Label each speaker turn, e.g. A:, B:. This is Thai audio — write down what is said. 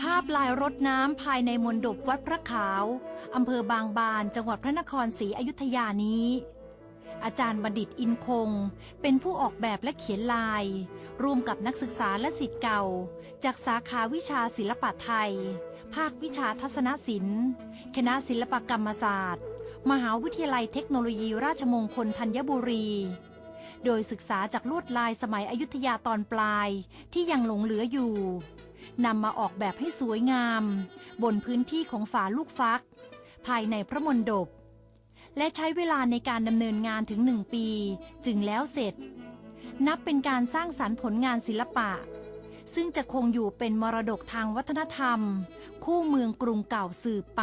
A: ภาพลายรถน้ำภายในมณฑบวัดพระขาวอำเภอบางบาน จังหวัดพระนครศรีอยุธยานี้ อาจารย์บดิตอินคง เป็นผู้ออกแบบและเขียนลาย ร่วมกับนักศึกษาและสิทธิ์เก่า จากสาขาวิชาศิลปะไทย ภาควิชาทัศนศิลป์ คณะศิลปกรรมศาสตร์ มหาวิทยาลัยเทคโนโลยีราชมงคลธัญบุรี โดยศึกษาจากลวดลายสมัยอยุธยาตอนปลายที่ยังหลงเหลืออยู่นำมาออกแบบให้สวยงาม บนพื้นที่ของฝาลูกฟัก ภายในพระมณฑปและใช้เวลาในการดำเนินงานถึงหนึ่งปี จึงแล้วเสร็จ นับเป็นการสร้างสรรค์ผลงานศิลปะ ซึ่งจะคงอยู่เป็นมรดกทางวัฒนธรรม คู่เมืองกรุงเก่าสืบไป